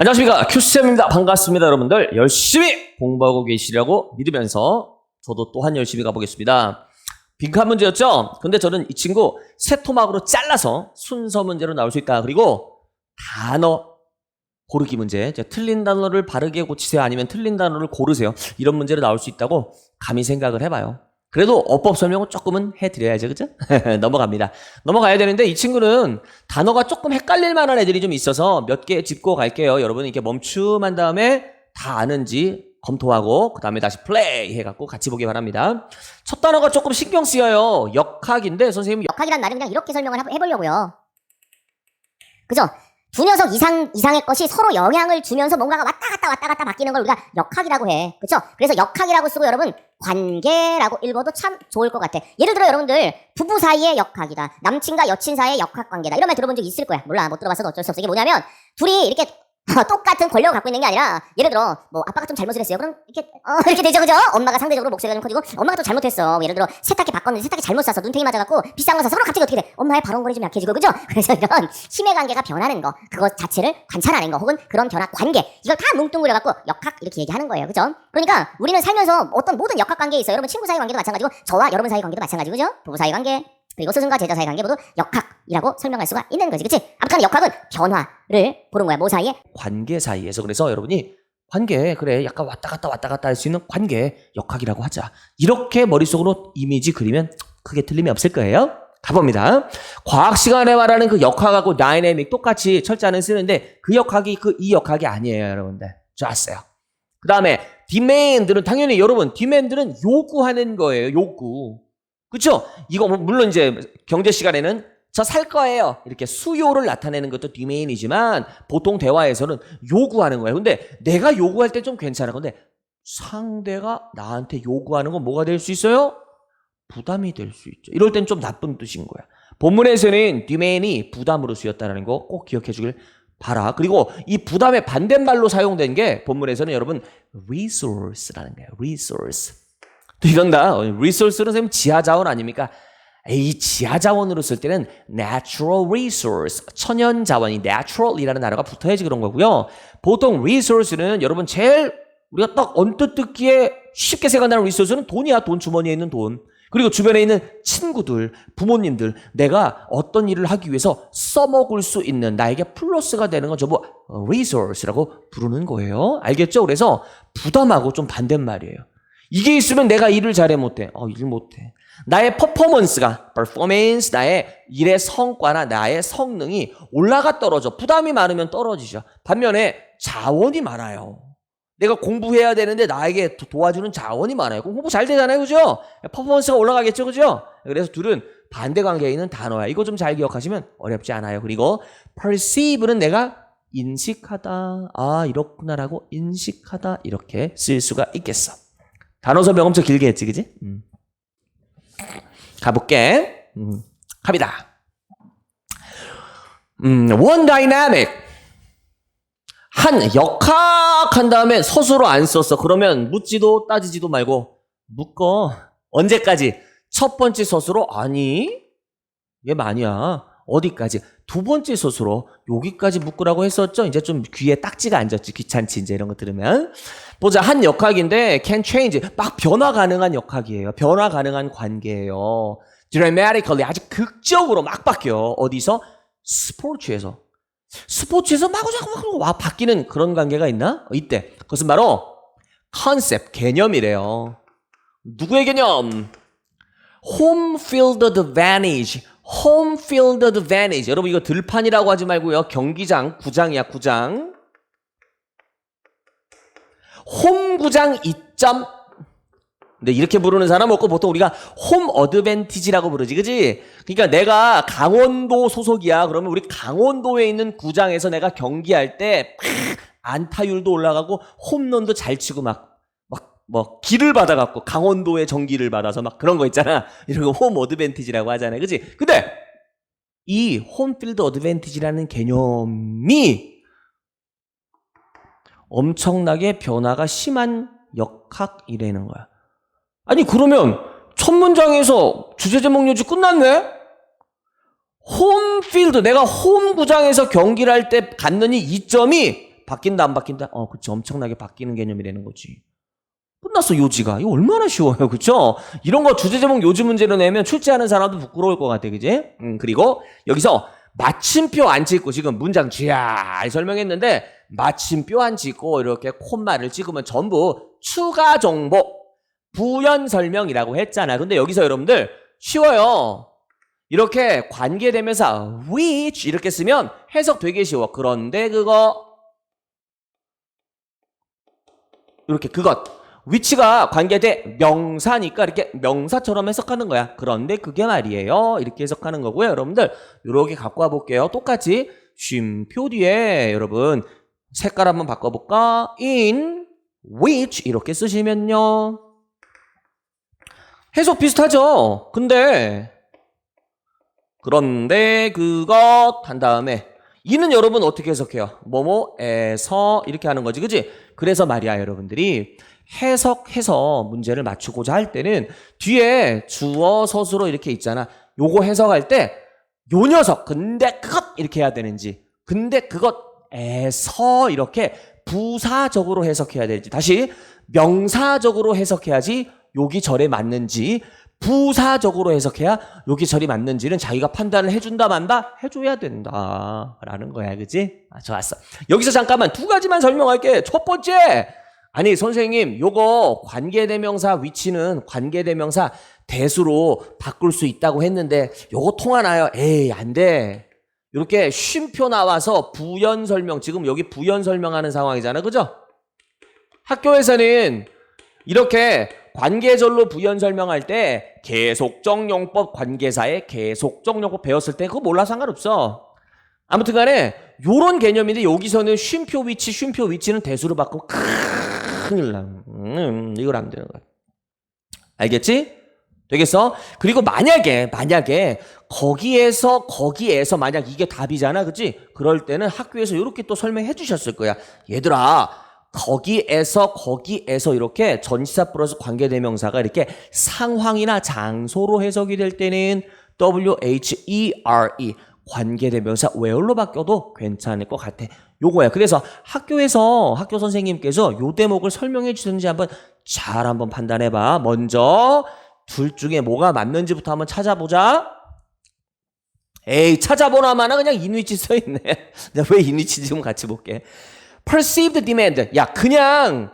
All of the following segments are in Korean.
안녕하십니까. 큐쌤입니다. 반갑습니다 여러분들. 열심히 공부하고 계시라고 믿으면서 저도 또한 열심히 가보겠습니다. 빈칸 문제였죠? 근데 저는 이 친구 세 토막으로 잘라서 순서 문제로 나올 수 있다. 그리고 단어 고르기 문제. 자, 틀린 단어를 바르게 고치세요? 아니면 틀린 단어를 고르세요? 이런 문제로 나올 수 있다고 감히 생각을 해봐요 그래도 어법 설명은 조금은 해드려야죠 그죠? 넘어갑니다 넘어가야 되는데 이 친구는 단어가 조금 헷갈릴 만한 애들이 좀 있어서 몇 개 짚고 갈게요. 여러분 이렇게 멈춤한 다음에 다 아는지 검토하고 그 다음에 다시 플레이 해갖고 같이 보기 바랍니다. 첫 단어가 조금 신경 쓰여요. 역학인데 선생님 역학이란 말은 그냥 이렇게 설명을 해- 해보려고요. 그죠? 두 녀석 이상, 이상의 것이 서로 영향을 주면서 뭔가가 왔다 갔다 왔다 갔다 바뀌는 걸 우리가 역학이라고 해. 그쵸? 그래서 역학이라고 쓰고 여러분, 관계라고 읽어도 참 좋을 것 같아. 예를 들어 여러분들, 부부 사이의 역학이다. 남친과 여친 사이의 역학 관계다. 이런 말 들어본 적 있을 거야. 몰라. 못 들어봤어도 어쩔 수 없어. 이게 뭐냐면, 둘이 이렇게 똑같은 권력을 갖고 있는 게 아니라 예를 들어 뭐 아빠가 좀 잘못을 했어요. 그럼 이렇게 어 이렇게 되죠 그죠? 엄마가 상대적으로 목소리가 좀 커지고 엄마가 또 잘못했어. 예를 들어 세탁기 바꿨는데 세탁기 잘못 샀어 눈탱이 맞아갖고 비싼 거 사서 서로 갑자기 어떻게 돼? 엄마의 발언권이 좀 약해지고 그죠? 그래서 이런 힘의 관계가 변하는 거 그것 자체를 관찰하는 거 혹은 그런 변화 관계 이걸 다 뭉뚱그려갖고 역학 이렇게 얘기하는 거예요 그죠? 그러니까 우리는 살면서 어떤 모든 역학 관계에 있어요. 여러분 친구 사이 관계도 마찬가지고 저와 여러분 사이 관계도 마찬가지고 그죠? 부부 사이 관계 그리고 스승과 제자 사이 관계 모두 역학이라고 설명할 수가 있는 거지 그치? 아무튼 역학은 변화 를 보는 거야 뭐 사이에 관계 사이에서 그래서 여러분이 관계 그래 약간 왔다 갔다 왔다 갔다 할 수 있는 관계 역학이라고 하자. 이렇게 머릿속으로 이미지 그리면 크게 틀림이 없을 거예요. 가봅니다. 과학 시간에 말하는 그 역학하고 다이내믹 똑같이 철자는 쓰는데 그 역학이 그 이 역학이 아니에요, 여러분들. 좋았어요. 그 다음에 디맨드는 당연히 여러분 디맨드는 요구하는 거예요. 요구. 그쵸? 이거 뭐 물론 이제 경제 시간에는 저 살 거예요. 이렇게 수요를 나타내는 것도 디메인이지만 보통 대화에서는 요구하는 거예요. 근데 내가 요구할 때 좀 괜찮아. 근데 상대가 나한테 요구하는 건 뭐가 될 수 있어요? 부담이 될 수 있죠. 이럴 땐 좀 나쁜 뜻인 거야. 본문에서는 디메인이 부담으로 쓰였다는 거 꼭 기억해 주길 바라. 그리고 이 부담의 반대말로 사용된 게 본문에서는 여러분 resource라는 거예요. resource. 또 이런다. resource는 선생님 지하 자원 아닙니까? 이 지하 자원으로 쓸 때는 natural resource, 천연 자원이 natural이라는 단어가 붙어야지 그런 거고요. 보통 resource는 여러분 제일 우리가 딱 언뜻 듣기에 쉽게 생각나는 resource는 돈이야. 돈 주머니에 있는 돈. 그리고 주변에 있는 친구들, 부모님들, 내가 어떤 일을 하기 위해서 써먹을 수 있는 나에게 플러스가 되는 건 전부 resource라고 부르는 거예요. 알겠죠? 그래서 부담하고 좀 반대말이에요. 이게 있으면 내가 일을 잘해 못해. 어, 일 못해. 나의 퍼포먼스가, performance, 나의 일의 성과나 나의 성능이 올라가 떨어져. 부담이 많으면 떨어지죠. 반면에 자원이 많아요. 내가 공부해야 되는데 나에게 도- 도와주는 자원이 많아요. 공부 잘 되잖아요. 그죠? 퍼포먼스가 올라가겠죠. 그죠? 그래서 둘은 반대 관계에 있는 단어야. 이거 좀 잘 기억하시면 어렵지 않아요. 그리고 perceive는 내가 인식하다. 아, 이렇구나라고 인식하다. 이렇게 쓸 수가 있겠어. 단어 설명 엄청 길게 했지, 그지? 음. 가볼게. 음. 갑니다. 음, one dynamic. 한 역학한 다음에 서술어 안 썼어. 그러면 묻지도 따지지도 말고 묶어. 언제까지? 첫 번째 서술어 아니? 얘 아니야. 어디까지? 두 번째 서술어 여기까지 묶으라고 했었죠. 이제 좀 귀에 딱지가 앉았지. 귀찮지 이제 이런 거 들으면. 보자. 한 역학인데 can change. 막 변화 가능한 역학이에요. 변화 가능한 관계예요. dramatically 아주 극적으로 막 바뀌어. 어디서? 스포츠에서. 스포츠에서 마구마구 와 바뀌는 그런 관계가 있나? 어, 이때 그것은 바로 컨셉 개념이래요. 누구의 개념? Home field advantage. Home field. 여러분 이거 들판이라고 하지 말고요. 경기장, 구장이야 구장. 홈구장 이점. 근데 이렇게 부르는 사람 없고 보통 우리가 홈 어드밴티지라고 부르지, 그지? 그러니까 내가 강원도 소속이야. 그러면 우리 강원도에 있는 구장에서 내가 경기할 때 팍, 안타율도 올라가고 홈런도 잘 치고 막막 뭐 기를 받아갖고 강원도의 전기를 받아서 막 그런 거 있잖아. 이런 거 홈 어드밴티지라고 하잖아요, 그지? 근데 이 홈필드 어드밴티지라는 개념이 엄청나게 변화가 심한 역학이라는 거야. 아니 그러면 첫 문장에서 주제 제목 요지 끝났네? 홈필드 내가 홈 구장에서 경기를 할때이 이점이 바뀐다 안 바뀐다? 어, 그치 엄청나게 바뀌는 개념이 되는 거지. 끝났어 요지가. 이거 얼마나 쉬워요 그쵸? 이런 거 주제 제목 요지 문제로 내면 출제하는 사람도 부끄러울 것 같아 그지? 음, 그리고 여기서 마침표 안 찍고 지금 문장 쥐야 설명했는데 마침표 안 찍고 이렇게 콤마를 찍으면 전부 추가 정보 부연 설명이라고 했잖아. 근데 여기서 여러분들 쉬워요. 이렇게 관계대명사 which 이렇게 쓰면 해석 되게 쉬워. 그런데 그거 이렇게 그것 위치가 관계대 명사니까 이렇게 명사처럼 해석하는 거야. 그런데 그게 말이에요. 이렇게 해석하는 거고요. 여러분들 이렇게 갖고 와 볼게요. 똑같이 쉼표 뒤에 여러분 색깔 한번 바꿔볼까? in which 이렇게 쓰시면요. 해석 비슷하죠? 근데 그런데 그것 한 다음에 이는 여러분 어떻게 해석해요? 뭐뭐에서 이렇게 하는 거지, 그지? 그래서 말이야, 여러분들이 해석해서 문제를 맞추고자 할 때는 뒤에 주어 서술어 이렇게 있잖아. 요거 해석할 때 요 녀석 근데 그것 이렇게 해야 되는지 근데 그것에서 이렇게 부사적으로 해석해야 되는지 다시 명사적으로 해석해야지 여기 절에 맞는지 부사적으로 해석해야 여기 절이 맞는지는 자기가 판단을 해준다 만다 해줘야 된다라는 거야 그지? 아, 좋았어 여기서 잠깐만 두 가지만 설명할게 첫 번째 아니 선생님 요거 관계대명사 위치는 관계대명사 대수로 바꿀 수 있다고 했는데 요거 통하나요? 에이 안돼 이렇게 쉼표 나와서 부연 설명 지금 여기 부연 설명하는 상황이잖아 그죠? 학교에서는 이렇게 관계절로 부연 설명할 때 계속적 용법 관계사의 계속적 용법 배웠을 때 그거 몰라 상관없어 아무튼 간에 요런 개념인데 여기서는 쉼표 위치 쉼표 위치는 대수로 바꾸고 큰일 나. 음, 이걸 안 되는 거야. 알겠지? 되겠어? 그리고 만약에 만약에 거기에서 거기에서 만약 이게 답이잖아. 그치 그럴 때는 학교에서 이렇게 또 설명해 주셨을 거야. 얘들아 거기에서 거기에서 이렇게 전치사 플러스 관계대명사가 이렇게 상황이나 장소로 해석이 될 때는 W-H-E-R-E 관계대명사 where로 바뀌어도 괜찮을 것 같아. 요거야. 그래서 학교에서 학교 선생님께서 요 대목을 설명해 주셨는지 한번 잘 한번 판단해 봐. 먼저 둘 중에 뭐가 맞는지부터 한번 찾아보자. 에이, 찾아보나마나 그냥 인위치 써 있네. 왜 인위치 지금 같이 볼게. perceived demand. 야, 그냥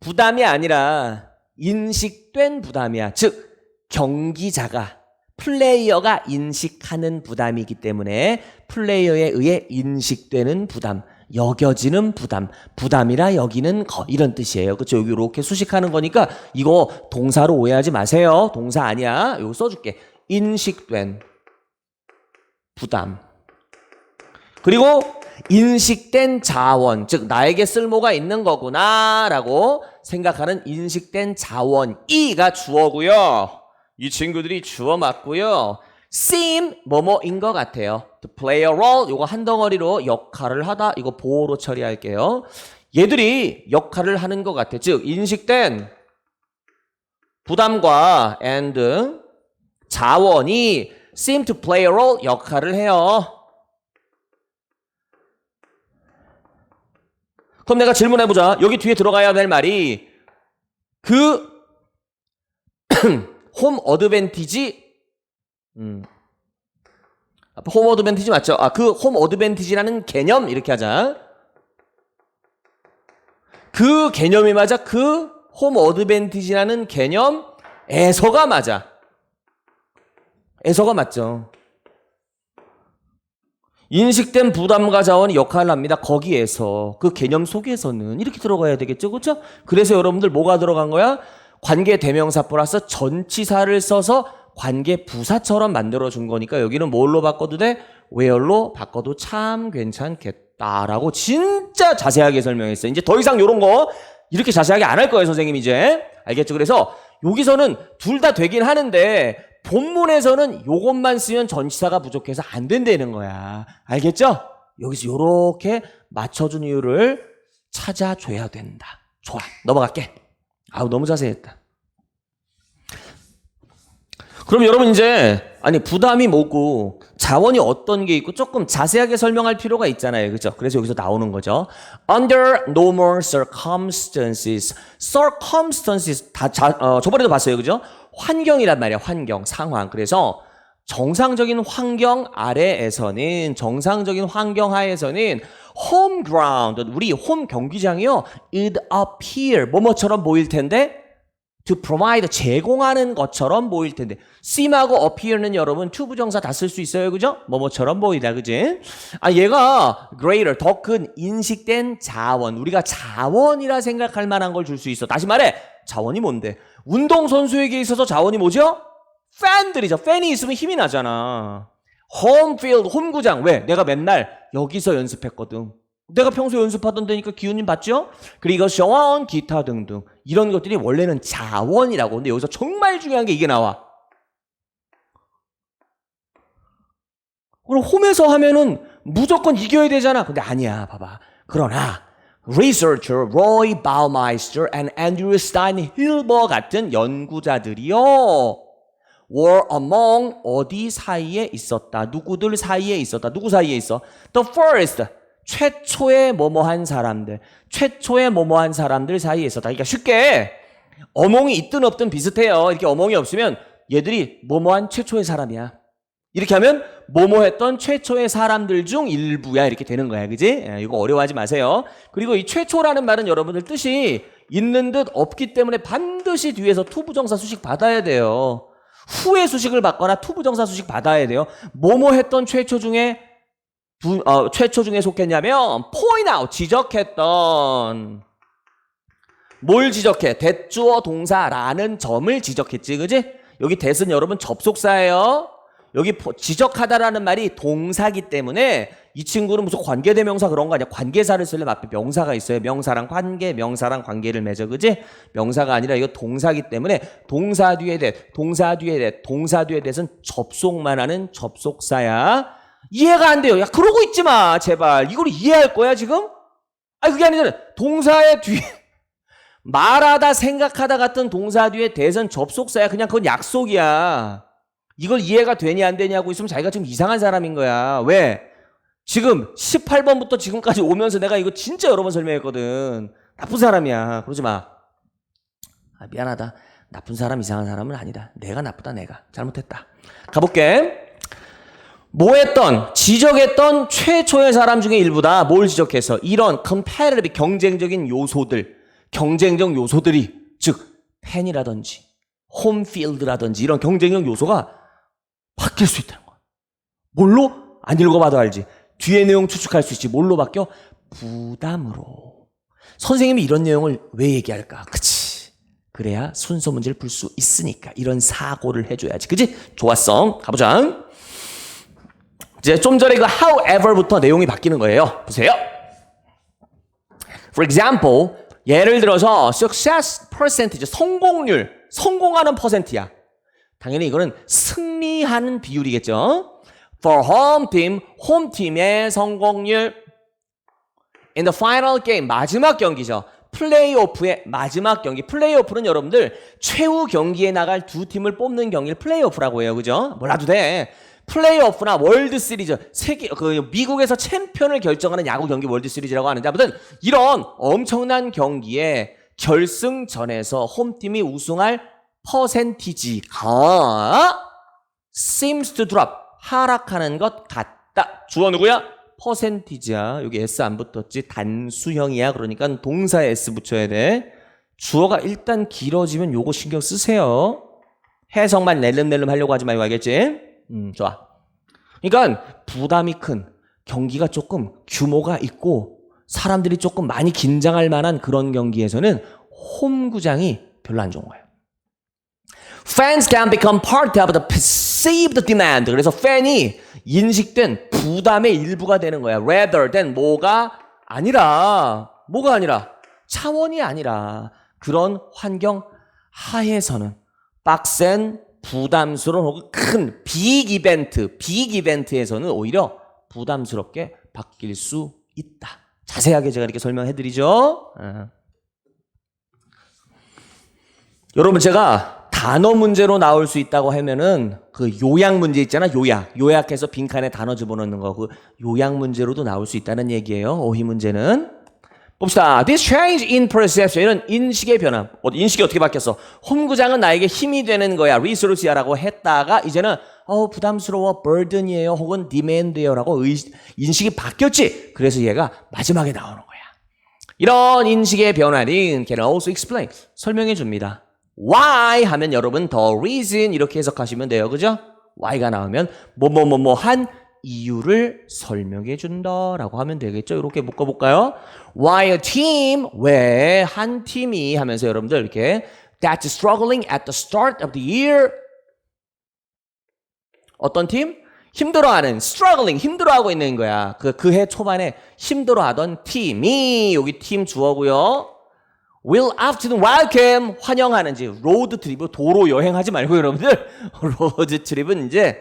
부담이 아니라 인식된 부담이야. 즉 경기자가 플레이어가 인식하는 부담이기 때문에 플레이어에 의해 인식되는 부담, 여겨지는 부담, 부담이라 여기는 거 이런 뜻이에요. 그렇죠? 여기 이렇게 수식하는 거니까 이거 동사로 오해하지 마세요. 동사 아니야. 이거 써줄게. 인식된 부담. 그리고 인식된 자원, 즉 나에게 쓸모가 있는 거구나라고 생각하는 인식된 자원 이가 주어고요. 이 친구들이 주어 맞고요. seem 뭐뭐인 것 같아요. to play a role 요거 한 덩어리로 역할을 하다 이거 보호로 처리할게요. 얘들이 역할을 하는 것 같아. 즉 인식된 부담과 and 자원이 seem to play a role 역할을 해요. 그럼 내가 질문해보자. 여기 뒤에 들어가야 될 말이 그 홈 어드밴티지 음. 홈 어드밴티지 맞죠? 아, 그 홈 어드밴티지라는 개념 이렇게 하자. 그 개념이 맞아. 그 홈 어드밴티지라는 개념에서가 맞아. 에서가 맞죠. 인식된 부담과 자원이 역할을 합니다. 거기에서 그 개념 속에서는 이렇게 들어가야 되겠죠, 그렇죠? 그래서 여러분들 뭐가 들어간 거야? 관계 대명사 플러스 전치사를 써서 관계 부사처럼 만들어 준 거니까 여기는 뭘로 바꿔도 돼? where로 바꿔도 참 괜찮겠다라고 진짜 자세하게 설명했어요. 이제 더 이상 이런 거 이렇게 자세하게 안 할 거예요, 선생님 이제. 알겠죠? 그래서 여기서는 둘 다 되긴 하는데 본문에서는 요것만 쓰면 전치사가 부족해서 안 된다는 거야. 알겠죠? 여기서 요렇게 맞춰준 이유를 찾아줘야 된다. 좋아. 넘어갈게. 아우, 너무 자세했다. 그럼 여러분 이제 아니 부담이 뭐고 자원이 어떤 게 있고 조금 자세하게 설명할 필요가 있잖아요. 그죠? 그래서 여기서 나오는 거죠. Under normal circumstances. circumstances 다 자, 어, 저번에도 봤어요. 그죠? 환경이란 말이야. 환경, 상황. 그래서 정상적인 환경 아래에서는 정상적인 환경 하에서는 home ground 우리 홈 경기장이요. it appear 뭐뭐처럼 보일 텐데 to provide 제공하는 것처럼 보일 텐데 seem하고 appear는 여러분 투 부정사 다 쓸 수 있어요 그죠? 뭐뭐처럼 보이다 그지? 아 얘가 greater 더 큰 인식된 자원 우리가 자원이라 생각할 만한 걸 줄 수 있어 다시 말해 자원이 뭔데? 운동선수에게 있어서 자원이 뭐죠? 팬들이죠 팬이 있으면 힘이 나잖아 홈필드 홈구장. 왜? 내가 맨날 여기서 연습했거든. 내가 평소 연습하던 데니까 기운님 봤죠? 그리고 셔원, 기타 등등. 이런 것들이 원래는 자원이라고. 근데 여기서 정말 중요한 게 이게 나와. 그럼 홈에서 하면은 무조건 이겨야 되잖아. 근데 아니야 봐봐. 그러나 researcher Roy Baumeister and Andrew Stein Hilber 같은 연구자들이요 were among 어디 사이에 있었다 누구들 사이에 있었다 누구 사이에 있어 the first 최초의 뭐뭐한 사람들, 최초의 뭐뭐한 사람들 사이에 있었다. 그러니까 쉽게 어몽이 있든 없든 비슷해요. 이렇게 어몽이 없으면 얘들이 뭐뭐한 최초의 사람이야. 이렇게 하면 뭐뭐 했던 최초의 사람들 중 일부야 이렇게 되는 거야, 그지? 예, 이거 어려워하지 마세요. 그리고 이 최초라는 말은 여러분들 뜻이 있는 듯 없기 때문에 반드시 뒤에서 투부정사 수식 받아야 돼요. 후에 수식을 받거나 투부정사 수식 받아야 돼요. 뭐뭐 했던 최초 중에 두, 어, 최초 중에 속했냐면 point out 지적했던 뭘 지적해? 대주어 동사라는 점을 지적했지, 그지? 여기 대은 여러분 접속사예요. 여기 포- 지적하다라는 말이 동사기 때문에 이 친구는 무슨 관계대명사 그런 거 아니야. 관계사를 쓰려면 앞에 명사가 있어요. 명사랑 관계, 명사랑 관계를 맺어, 그지? 명사가 아니라 이거 동사기 때문에 동사 뒤에 대, 동사 뒤에 대, 동사 뒤에 대는 접속만 하는 접속사야. 이해가 안 돼요. 야, 그러고 있지 마, 제발. 이걸 이해할 거야, 지금? 아니, 그게 아니잖아. 동사의 뒤에, 말하다, 생각하다 같은 동사 뒤에 대선 접속사야. 그냥 그건 약속이야. 이걸 이해가 되냐, 안 되냐고 있으면 자기가 지금 이상한 사람인 거야. 왜? 지금 18번부터 지금까지 오면서 내가 이거 진짜 여러 번 설명했거든. 나쁜 사람이야. 그러지 마. 아, 미안하다. 나쁜 사람, 이상한 사람은 아니다. 내가 나쁘다, 내가. 잘못했다. 가볼게. 뭐 했던, 지적했던 최초의 사람 중에 일부다. 뭘 지적해서? 이런 competitive 경쟁적인 요소들, 경쟁적 요소들이, 즉, 팬이라든지, 홈필드라든지 이런 경쟁적 요소가 바뀔 수 있다는 거야. 뭘로? 안 읽어봐도 알지. 뒤에 내용 추측할 수 있지. 뭘로 바뀌어? 부담으로. 선생님이 이런 내용을 왜 얘기할까? 그치. 그래야 순서 문제를 풀 수 있으니까. 이런 사고를 해줘야지. 그지? 좋았어. 가보자. 이제 좀 전에 그 however부터 내용이 바뀌는 거예요. 보세요. For example, 예를 들어서 success percentage, 성공률, 성공하는 퍼센트야. 당연히 이거는 승리하는 비율이겠죠. For home team, 홈 팀의 성공률 in the final game, 마지막 경기죠. 플레이오프의 마지막 경기. 플레이오프는 여러분들 최후 경기에 나갈 두 팀을 뽑는 경기를 플레이오프라고 해요. 그죠? 몰라도 돼. 플레이오프나 월드 시리즈 세계 그 미국에서 챔피언을 결정하는 야구 경기 월드 시리즈라고 하는데 아무튼 이런 엄청난 경기에 결승전에서 홈팀이 우승할 퍼센티지가 seems to drop 하락하는 것 같다. 주어 누구야? 퍼센티지야. 여기 s 안 붙었지. 단수형이야. 그러니까 동사에 s 붙여야 돼. 주어가 일단 길어지면 요거 신경 쓰세요. 해석만 낼름낼름 하려고 하지 말고 알겠지? 음, 좋아. 그러니까 부담이 큰 경기가 조금 규모가 있고 사람들이 조금 많이 긴장할 만한 그런 경기에서는 홈구장이 별로 안 좋은 거예요. Fans can become part of the perceived demand. 그래서 팬이 인식된 부담의 일부가 되는 거야. Rather than 뭐가 아니라 뭐가 아니라 차원이 아니라 그런 환경 하에서는 빡센 부담스러운 혹은 큰빅 이벤트, 빅 이벤트에서는 오히려 부담스럽게 바뀔 수 있다. 자세하게 제가 이렇게 설명해 드리죠. 어. 여러분 제가 단어 문제로 나올 수 있다고 하면은 그 요약 문제 있잖아 요약. 요약해서 빈칸에 단어 집어넣는 거. 그 요약 문제로도 나올 수 있다는 얘기예요 오희 문제는. 봅시다. This change in perception 이런 인식의 변화 어, 인식이 어떻게 바뀌었어? 홈구장은 나에게 힘이 되는 거야. 리소르시아라고 했다가 이제는 어 부담스러워. burden이에요. 혹은 demand예요라고 의, 인식이 바뀌었지. 그래서 얘가 마지막에 나오는 거야. 이런 인식의 변화는 can also explain. 설명해 줍니다. Why 하면 여러분 the reason 이렇게 해석하시면 돼요. 그죠? why가 나오면 뭐뭐뭐뭐 한 이유를 설명해 준다라고 하면 되겠죠. 이렇게 묶어 볼까요? why a team 왜 한 팀이 하면서 여러분들 이렇게 that's struggling at the start of the year 어떤 팀? 힘들어하는 struggling 힘들어하고 있는 거야. 그 그 해 초반에 힘들어하던 팀이 여기 팀 주어고요. Will afternoon welcome 환영하는지 로드 트립 도로 여행하지 말고 여러분들 로드 트립은 이제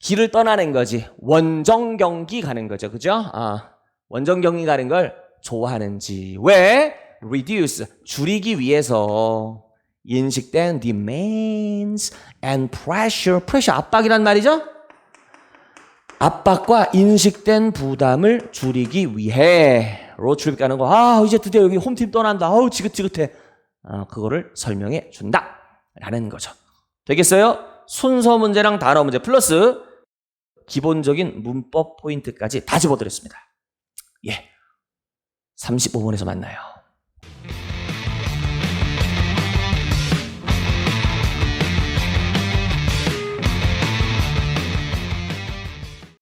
길을 떠나는 거지. 원정 경기 가는 거죠. 그죠? 아 원정 경기 가는 걸 좋아하는지. 왜? Reduce 줄이기 위해서 인식된 demands and pressure. Pressure 압박이란 말이죠 압박과 인식된 부담을 줄이기 위해 로드트립 가는 거. 아 이제 드디어 여기 홈팀 떠난다. 아우 지긋지긋해. 아 그거를 설명해 준다. 라는 거죠. 되겠어요? 순서 문제랑 단어 문제 플러스 기본적인 문법 포인트까지 다 집어드렸습니다. 예. 35분에서 만나요.